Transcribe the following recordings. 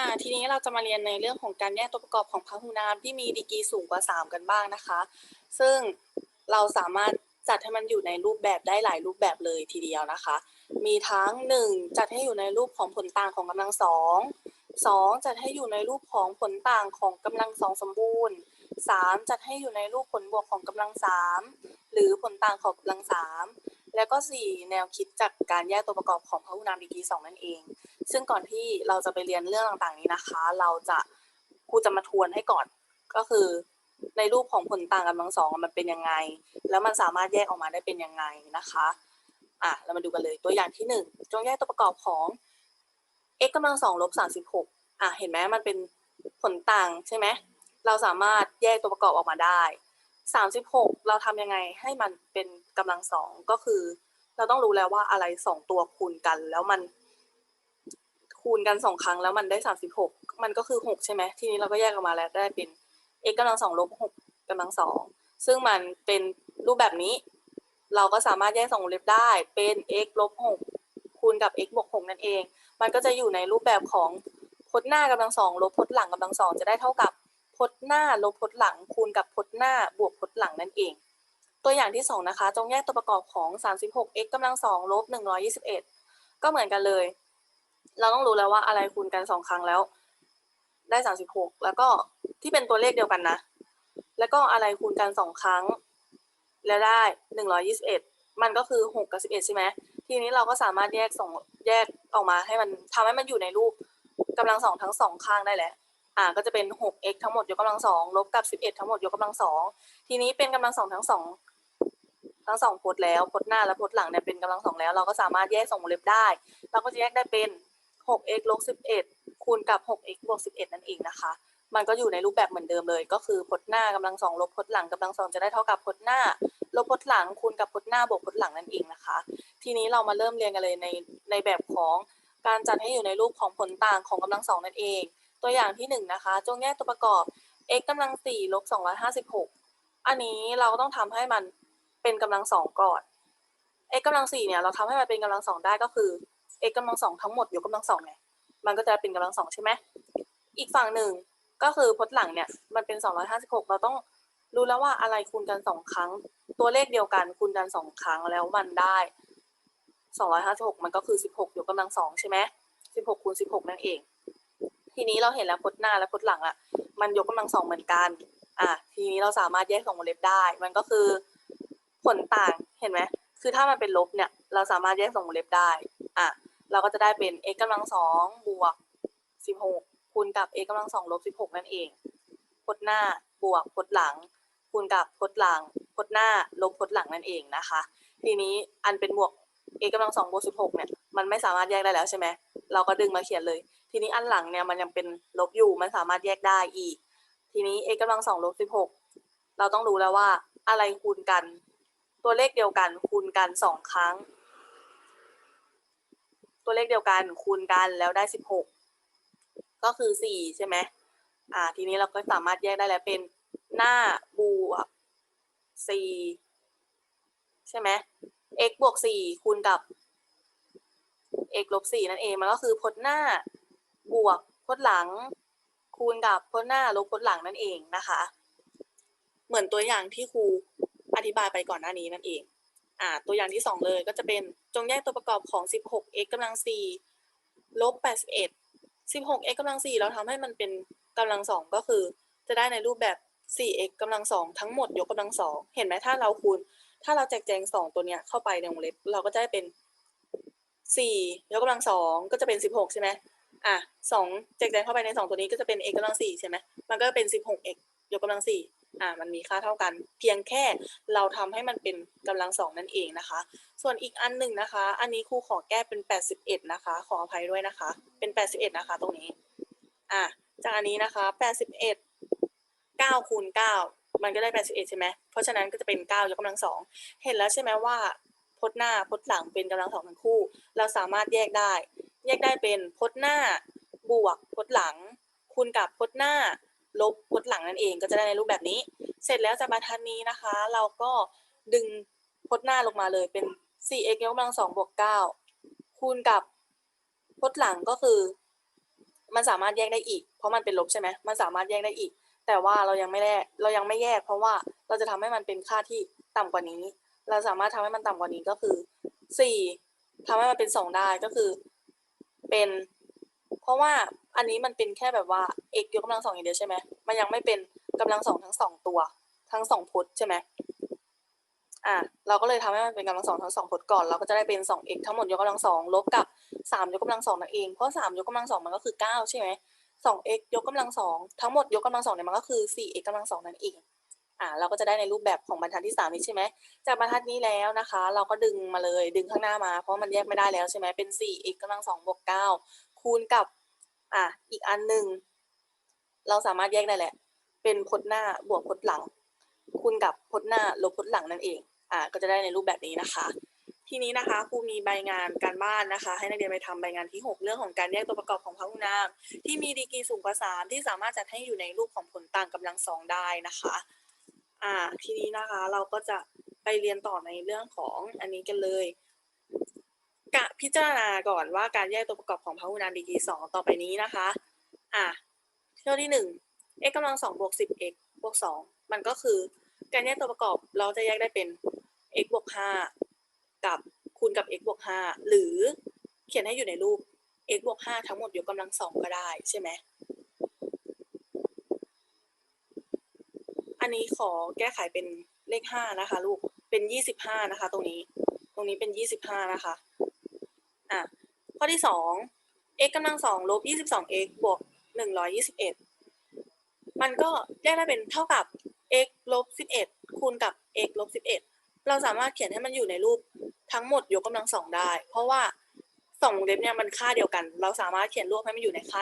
อ่าทีนี้เราจะมาเรียนในเรื่องของการแยกตัวประกอบของพหุนามที่มีดีกรีสูงกว่า 3 กันบ้างนะคะ ซึ่งเราสามารถจัดให้มันอยู่ในรูปแบบได้หลายรูปแบบเลยทีเดียวนะคะ มีทั้ง 1 จัดให้อยู่ในรูปของผลต่างของกำลังสองสองจัดให้อยู่ในรูปของผลต่างของกำลังสองสมบูรณ์สามจัดให้อยู่ในรูปผลบวกของกำลังสามหรือผลต่างของกำลังสาม แล้วก็ 4 แนวคิดจากการแยกตัวประกอบของพหุนามดีกรีสองนั่นเอง ซึ่งก่อนที่เราจะไปเรียนเรื่องต่างๆนี้นะคะ เราจะครูจะมาทวนให้ก่อน ก็คือ ในรูปของผลต่างกำลังสองมันเป็นยังไง แล้วมันสามารถแยกออกมาได้เป็นยังไงนะคะอะเรามาดูกันเลยตัวอย่างที่หนึ่งจงแยกตัวประกอบของ x กำลังสองลบสามสิบหกอะเห็นไหมมันเป็นผลต่างใช่ไหมเราสามารถแยกตัวประกอบออกมาได้สามสิบหกเราทำยังไงให้มันเป็น กำลังสองก็คือ เราต้องรู้แล้วว่าอะไรสองตัวคูณกัน แล้วมัน คูณกันสองครั้งแล้วมันได้สามสิบหกมันก็คือหกใช่ไหมทีนี้เราก็แยกออกมาแล้วได้เป็น x กำลังสองลบหกกำลังสองซึ่งมันเป็นรูปแบบนี้ เราก็สามารถแยกสองวงเล็บได้เป็น x ลบหกคูณกับ x บวกหกนั่นเอง มันก็จะอยู่ในรูปแบบของพจน์หน้ากำลังสองลบพจน์หลังกำลังสองจะได้เท่ากับพจน์หน้าลบพจน์หลังคูณกับพจน์หน้าบวกพจน์หลังนั่นเอง ตัวอย่างที่สองนะคะ จงแยกตัวประกอบของ 36x กำลังสองลบ121 ก็เหมือนกันเลย เราต้องรู้แล้วว่าอะไรคูณกันสองครั้งแล้ว ได้ 36 แล้วก็ที่เป็นตัวเลขเดียวกันนะ แล้วก็อะไรคูณกันสองครั้ง แล้วได้ 121 มันก็คือ 6 กับ 11 ใช่ไหมทีนี้เราก็สามารถแยกส่งแยกออกมาให้มันทำให้มันอยู่ในรูปกำลังสองทั้งสองข้างได้แหละอ่าก็จะเป็น 6x ทั้งหมดยกกำลังสองลบกับ 11 ทั้งหมดยกกำลังสองทีนี้เป็นกำลังสองทั้งสอง ทั้งสองพจน์แล้วพจน์หน้าและพจน์หลังเนี่ยเป็นกำลังสองแล้ว เราก็สามารถแยกส่งวงเล็บได้ เราก็จะแยกได้เป็น 6x ลบ11 คูณกับ 6x บวก11 นั่นเองนะคะ มันก็อยู่ในรูปแบบเหมือนเดิมเลย ก็คือพจน์หน้ากำลังสองลบพจน์หลังกำลังสองจะได้เท่ากับพจน์หน้า ลบพจน์หลังคูณกับพจน์หน้าบวกพจน์หลังนั่นเองนะคะ ทีนี้เรามาเริ่มเรียนกันเลยในในแบบของการจัดให้อยู่ในรูปของผลต่างของกำลังสองนั่นเอง ตัวอย่างที่หนึ่งนะคะจงแยกตัวประกอบ x กำลังสี่ลบสองร้อยห้าสิบหกอันนี้เราก็ต้องทำให้มัน เป็นกำลังสองก่อน x กำลังสี่เนี่ยเราทำให้มันเป็นกำลังสองได้ก็คือ x กำลังสองทั้งหมดยกกำลังสองไงมันก็จะเป็นกำลังสองใช่ไหมอีกฝั่งหนึ่งก็คือพจน์หลังเนี่ยมันเป็น 256 เราต้องรู้แล้วว่าอะไรคูณกันสองครั้ง ตัวเลขเดียวกันคูณกันสองครั้งแล้วมันได้ 256 มันก็คือ 16 ยกกำลังสองใช่ไหม16คูณ16 นั่นเอง ทีนี้เราเห็นแล้วพจน์หน้าและพจน์หลังอะมันยกกำลังสองเหมือนกัน อะทีนี้เราสามารถแยกสองวงเล็บได้ มันก็คือ ผลต่างเห็นไหมคือถ้ามันเป็นลบเนี่ย เราสามารถแยกสองวงเล็บได้อะเราก็จะได้เป็น x กำลังสองบวก16คูณกับ x กำลังสองลบ16นั่นเองพจน์หน้าบวกพจน์หลัง คูณกับพจน์หลังพจน์หน้าลบพจน์หลังนั่นเองนะคะ ทีนี้อันเป็นบวก x กำลังสองบวก16เนี่ยมันไม่สามารถแยกได้แล้วใช่ไหมเราก็ดึงมาเขียนเลย ทีนี้อันหลังเนี่ยมันยังเป็นลบอยู่มันสามารถแยกได้อีก ทีนี้ x กำลังสองลบ16เราต้องรู้แล้วว่าอะไรคูณกัน ตัวเลขเดียวกันคูณกันสองครั้ง ตัวเลขเดียวกันคูณกันแล้วได้16ก็คือ4ใช่ไหมอ่าทีนี้เราก็สามารถแยกได้แล้วเป็นหน้าบวก4ใช่ไหม x บวก4คูณกับ x ลบ4นั่นเองมันก็คือพจน์หน้าบวกพจน์หลัง คูณกับพจน์หน้าลบพจน์หลังนั่นเองนะคะ เหมือนตัวอย่างที่ครู อธิบายไปก่อนหน้านี้นั่นเองอ่าตัวอย่างที่สองเลยก็จะเป็นจงแยกตัวประกอบของ 16x กำลัง4ลบ81 16x กำลัง4เราทำให้มันเป็นกำลังสองก็คือ จะได้ในรูปแบบ 4x กำลังสองทั้งหมดยกกำลังสองเห็นไหมถ้าเราคูณ ถ้าเราแจกแจงสองตัวเนี้ยเข้าไปในวงเล็บเราก็จะได้เป็น 4 ยกกำลังสองก็จะเป็น 16 ใช่ไหมอะสองแจกแจงเข้าไปในสองตัวนี้ก็จะเป็น x กำลัง4ใช่ไหมมันก็เป็น 16x ยกกำลัง4 อ่ามันมีค่าเท่ากัน เพียงแค่เราทำให้มันเป็นกำลังสองนั่นเองนะคะ ส่วนอีกอันหนึ่งนะคะ อันนี้ครูขอแก้เป็น 81 นะคะ ขออภัยด้วยนะคะ เป็น 81 นะคะ ตรงนี้อะจากอันนี้นะคะ 81 9คูณ9มันก็ได้ 81 ใช่ไหมเพราะฉะนั้นก็จะเป็น 9 ยกกำลังสองเห็นแล้วใช่ไหมว่าพจน์หน้าพจน์หลังเป็นกำลังสองทั้งคู่ เราสามารถแยกได้ แยกได้เป็นพจน์หน้าบวกพจน์หลัง คูณกับพจน์หน้า ลบพจน์หลังนั่นเองก็จะได้ในรูปแบบนี้ เสร็จแล้วจากบรรทัดนี้นะคะ เราก็ดึงพจน์หน้าลงมาเลยเป็น 4x ยกกำลังสองบวก9คูณกับพจน์หลังก็คือ มันสามารถแยกได้อีก เพราะมันเป็นลบใช่ไหมมันสามารถแยกได้อีก แต่ว่าเรายังไม่แยกเรายังไม่แยก เพราะว่าเราจะทำให้มันเป็นค่าที่ต่ำกว่านี้ เราสามารถทำให้มันต่ำกว่านี้ก็คือสี่ทำให้มันเป็นสองได้ก็คือ เป็น เพราะว่า อันนี้มันเป็นแค่แบบว่า x ยกกำลังสองอย่างเดียวใช่ไหมมันยังไม่เป็นกำลังสองทั้งสองตัว ทั้งสองพจน์ใช่ไหมอะเราก็เลยทำให้มันเป็นกำลังสองทั้งสองพจน์ก่อน เราก็จะได้เป็นสอง x ทั้งหมดยกกำลังสองลบกับสามยกกำลังสองนั่นเองเพราะสามยกกำลังสองมันก็คือเก้าใช่ไหมสอง x ยกกำลังสองทั้งหมดยกกำลังสองเนี่ยมันก็คือสี่ x กำลังสองนั่นเองอ่าเราก็จะได้ในรูปแบบของบรรทัดที่สามนี้ใช่ไหมจากบรรทัดนี้แล้วนะคะ เราก็ดึงมาเลยดึงข้างหน้ามา เพราะมันแยกไม่ได้แล้วใช่ไหมเป็นสี่ x กำลังสองบวกเก้าคูณกับ อะอีกอันหนึ่งเราสามารถแยกได้แหละ เป็นพจน์หน้าบวกพจน์หลัง คูณกับพจน์หน้าลบพจน์หลังนั่นเองอ่าก็จะได้ในรูปแบบนี้นะคะ ทีนี้นะคะครูมีใบงานการบ้านนะคะ ให้นักเรียนไปทำใบงานที่ 6 เรื่องของการแยกตัวประกอบของพหุนาม ที่มีดีกรีสูงกว่า3ที่สามารถจัดให้อยู่ในรูปของผลต่างกำลังสองได้นะคะอ่าทีนี้นะคะเราก็จะไปเรียนต่อในเรื่องของอันนี้กันเลย กะพิจารณาก่อนว่าการแยกตัวประกอบของพหุนามดีกรีสองต่อไปนี้นะคะ อะเที่ยวที่หนึ่ง x กำลังสองบวกสิบ x บวกสองมันก็คือการแยกตัวประกอบเราจะแยกได้เป็น x บวกห้ากับคูณกับ x บวกห้าหรือเขียนให้อยู่ในรูป x บวกห้าทั้งหมดยกกำลังสองก็ได้ใช่ไหมอันนี้ขอแก้ไขเป็นเลขห้านะคะ ลูก เป็นยี่สิบห้านะคะ ตรงนี้ ตรงนี้เป็นยี่สิบห้านะคะ ข้อที่สอง x กำลังสองลบยี่สิบสอง x บวกหนึ่งร้อยยี่สิบเอ็ดมันก็แยกได้เป็นเท่ากับ x ลบสิบเอ็ดคูณกับ x ลบสิบเอ็ดเราสามารถเขียนให้มันอยู่ในรูปทั้งหมดยกกำลังสองได้ เพราะว่าสองวงเล็บเนี่ยมันค่าเดียวกัน เราสามารถเขียนรวบให้มันอยู่ในค่า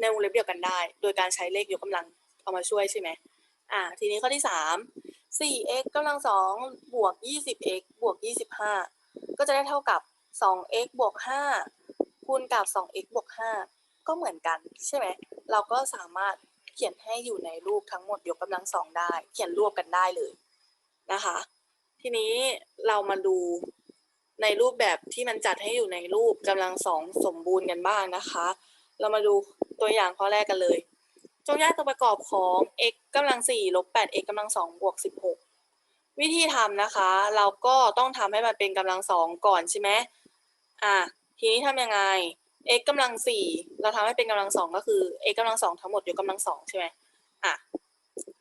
ในวงเล็บเดียวกันได้ โดยการใช้เลขยกกำลังเอามาช่วยใช่ไหมอ่า ทีนี้ข้อที่สาม 4x กำลังสองบวก 20x บวก25ก็จะได้เท่ากับ 2x บวก5คูณกับ 2x บวก5ก็เหมือนกันใช่ไหม เราก็สามารถเขียนให้อยู่ในรูปทั้งหมดยกกำลังสองได้ เขียนรวบกันได้เลยนะคะ ทีนี้เรามาดูในรูปแบบที่มันจัดให้อยู่ในรูปกำลังสองสมบูรณ์กันบ้างนะคะ เรามาดูตัวอย่างข้อแรกกันเลย จงแยกตัวประกอบของ x กำลังสี่ลบแปด x กำลังสองบวกสิบหกวิธีทำนะคะ เราก็ต้องทำให้มันเป็นกำลังสองก่อนใช่ไหม อะทีนี้ทำยังไง x กำลังสี่เราทำให้เป็นกำลังสองก็คือ x กำลังสองทั้งหมดยกกำลังสองใช่ไหมอะ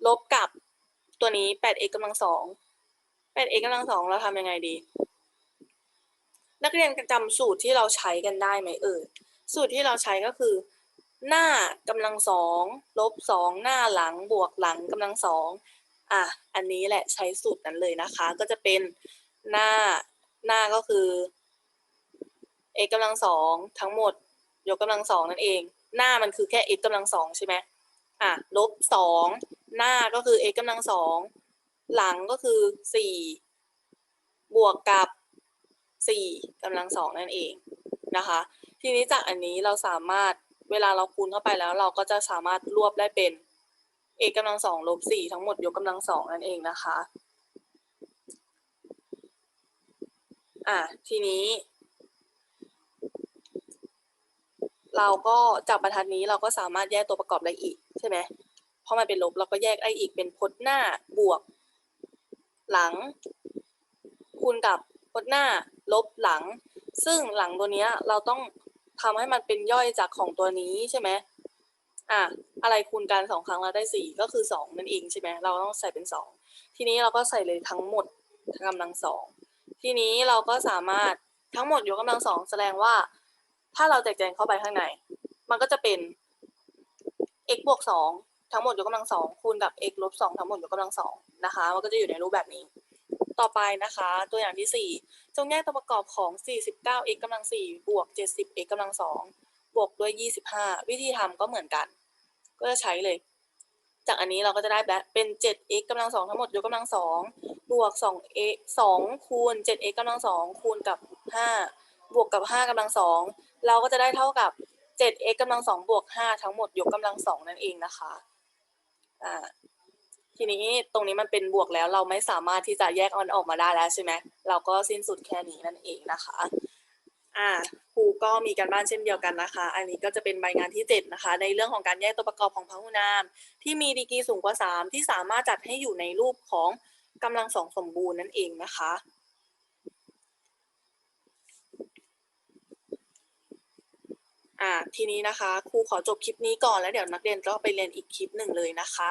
ลบกับตัวนี้แปด x กำลังสองแปด x กำลังสองเราทำยังไงดี นักเรียนจำสูตรที่เราใช้กันได้ไหมเอ่ยสูตรที่เราใช้ก็คือ หน้ากำลังสองลบสองหน้าหลังบวกหลังกำลังสองอะอันนี้แหละใช้สูตรนั้นเลยนะคะ ก็จะเป็นหน้าหน้าก็คือ x กำลังสองทั้งหมด ยกกำลังสองนั่นเอง หน้ามันคือแค่ x กำลังสองใช่ไหมอะลบสองหน้าก็คือ x กำลังสองหลังก็คือสี่บวกกับสี่กำลังสองนั่นเองนะคะ ทีนี้จากอันนี้เราสามารถเวลาเราคูณเข้าไปแล้ว เราก็จะสามารถรวบได้เป็น x กำลังสองลบสี่ทั้งหมดยกกำลังสองนั่นเองนะคะอะทีนี้ เราก็จากบรรทัดนี้เราก็สามารถแยกตัวประกอบได้อีกใช่ไหมเพราะมันเป็นลบเราก็แยกได้อีกเป็นพจน์หน้าบวก หลัง คูณกับพจน์หน้า ลบหลัง ซึ่งหลังตัวเนี้ยเราต้องทำให้มันเป็นย่อยจากของตัวนี้ใช่ไหมอะอะไรคูณกันสองครั้งเราได้สี่ก็คือสองนั่นเองใช่ไหมเราต้องใส่เป็นสองทีนี้เราก็ใส่เลยทั้งหมดกำลังสองทีนี้เราก็สามารถทั้งหมดยกกำลังสองแสดงว่า ถ้าเราแจกแจงเข้าไปข้างใน มันก็จะเป็น x บวกสองทั้งหมดยกกำลังสองคูณกับ x ลบสองทั้งหมดยกกำลังสองนะคะ มันก็จะอยู่ในรูปแบบนี้ ต่อไปนะคะ ตัวอย่างที่สี่จงแยกตัวประกอบของ 49x กำลัง4บวก 70x กำลัง2บวกด้วย 25 วิธีทำก็เหมือนกัน ก็จะใช้เลย จากอันนี้เราก็จะได้แบบเป็น 7x กำลัง2ทั้งหมดยกกำลัง2บวก 2x 2คูณ 7x กำลัง2คูณกับ 5 บวกกับ 5กำลัง2 เราก็จะได้เท่ากับ 7x กำลังสองบวกห้าทั้งหมดยกกำลังสองนั่นเองนะคะอ่ทีนี้ตรงนี้มันเป็นบวกแล้วเราไม่สามารถที่จะแยกออนออกมาได้แล้วใช่ไหมเราก็สิ้นสุดแค่นี้นั่นเองนะคะครูก็มีการบ้านเช่นเดียวกันนะคะ อันนี้ก็จะเป็นใบงานที่ 7 นะคะ ในเรื่องของการแยกตัวประกอบของพหุนาม ที่มีดีกรีสูงกว่า 3 ที่สามารถจัดให้อยู่ในรูปของกำลังสองสมบูรณ์นั่นเองนะคะ อ่าทีนี้นะคะครูขอจบคลิปนี้ก่อนแล้วเดี๋ยวนักเรียนก็ไปเรียนอีกคลิปหนึ่งเลยนะคะ